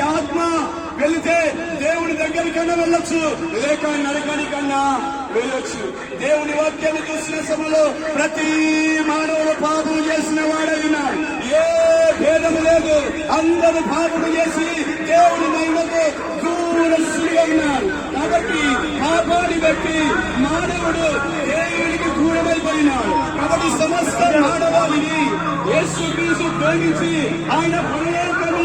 ఆత్మ వెళితే దేవుని దగ్గరికన్నా వెళ్ళొచ్చు. లేక నరకానికన్నా వెళ్ళొచ్చు. దేవుని వాక్యాన్ని చూసిన సమయంలో ప్రతి మానవుడు పాపం చేసిన వాడైనా ఏ భేదము లేదు. అందరూ పాపము చేసి దేవుని మహిమకు దూరస్తులుగా అయినారు కాబట్టి పాపాన్ని బట్టి మానవుడు దేవునికి దూరమైపోయినాడు. కాబట్టి సమస్త మానవాళిని యేసు క్రీస్తు ప్రేమించి ఆయన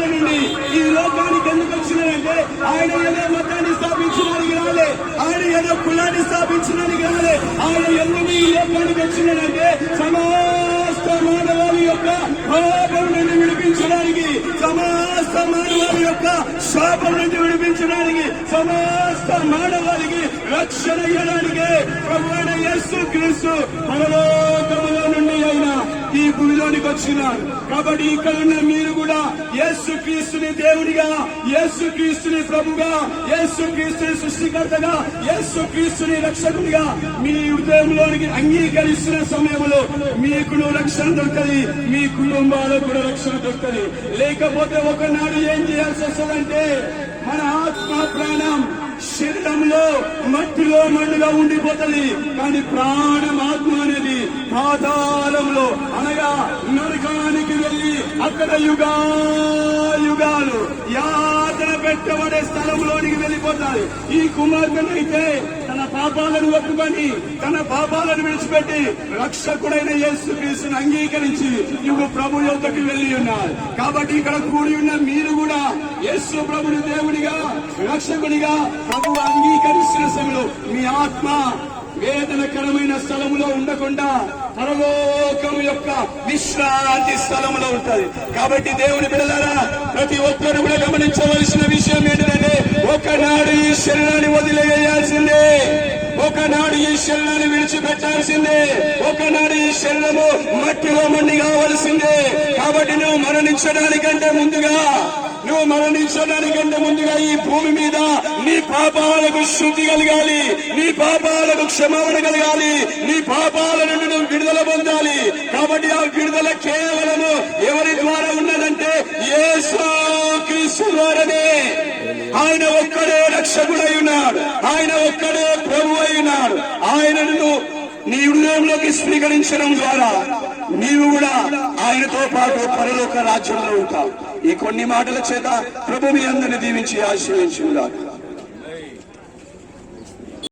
పరలోకముల నుండి ఈ లోకానికి ఎందుకు వచ్చినారంటే ఆయన ఏదో మతాన్ని స్థాపించడానికి రాలే. ఆయన ఏదో కులాన్ని స్థాపించడానికి రాలే. ఆయన ఎందుకు ఈ లోకానికి వచ్చినారంటే సమస్త మానవాళి యొక్క పాపం నుండి విడిపించడానికి సమస్త మానవాళి యొక్క శాపం నుండి విడిపించడానికి సమస్త మానవాళికి రక్షణ ఇవ్వడానికి ప్రభువైన యేసు క్రీస్తు పరలోకములో నుండి అయినా ఈ భూమిలోనికి వచ్చినారు కాబట్టి ఇక్కడ ఉన్న మీరు కూడా యేసు క్రీస్తుని దేవుడిగా యేసు క్రీస్తుని ప్రభుగా యేసు క్రీస్తుని సృష్టికర్తగా యేసు క్రీస్తుని రక్షకుడిగా మీ హృదయంలోనికి అంగీకరిస్తున్న సమయంలో మీకు రక్షణ దొరుకుతుంది మీ కుటుంబాలకు కూడా రక్షణ దొరుకుతుంది. లేకపోతే ఒకనాడు ఏం చేయాల్సి వస్తుందంటే మన ఆత్మ ప్రాణం శరీరంలో మట్టిలో మண்డుగా ఉండిపోతుంది. కానీ ప్రాణం ఆత్మ అనేది పాతాళంలో అనగా నరకానికి వెళ్ళి అక్కడ యుగా యుగాలు యాతన పెట్టబడే స్థలంలోనికి వెళ్ళిపోతాయి. ఈ కుమార్తెనైతే తన పాపాలను ఒప్పుకొని తన పాపాలను విడిచిపెట్టి రక్షకుడైన యేసు క్రీస్తుని అంగీకరించి ఇప్పుడు ప్రభు యొక్కకి వెళ్ళి ఉన్నారు. కాబట్టి ఇక్కడ కూడి ఉన్న మీరు కూడా యేసు ప్రభుని దేవుడిగా రక్షకుడిగా ప్రభు అంగీకరిస్తున్న సమయంలో మీ ఆత్మ వేదనకరమైన స్థలములో ఉండకుండా పరలోకము యొక్క విశ్రాంతి స్థలములో ఉంటది. కాబట్టి దేవుని బిడలారా ప్రతి ఒక్కరు కూడా గమనించవలసిన విషయం ఏంటంటే ఒకనాడు ఈ శరీరాన్ని వదిలేయాల్సిందే. ఒకనాడు ఈ శరీరాన్ని విడిచిపెట్టాల్సిందే. ఒకనాడు ఈ శరీరము మట్టిలో మండి కావలసిందే కాబట్టి నువ్వు మరణించడానికంటే ముందుగా నువ్వు మరణించడానికంటే ముందుగా ఈ భూమి మీద నీ పాపాలకు శుద్ధి కలగాలి. నీ పాపాలకు క్షమాపణ కలగాలి. నీ పాపాల నుండి నువ్వు విడుదల పొందాలి. కాబట్టి ఆ విడుదల కేవలము ఎవరి ద్వారా ఉన్నదంటే యేసు క్రీస్తు ద్వారానే. ఆయన ఒక్కడే రక్షకుడై ఉన్నాడు. ఆయన ఒక్కడే ప్రభు అయి ఉన్నాడు. ఆయనను నీ హృదయంలోకి స్వీకరించడం ద్వారా నీవు కూడా ఆయనతో పాటు పరలోక రాజ్యంలో ఉంటావు. ఈ కొన్ని మాటల చేత ప్రభు మీ అందరిని దీవించి ఆశీర్వించుగా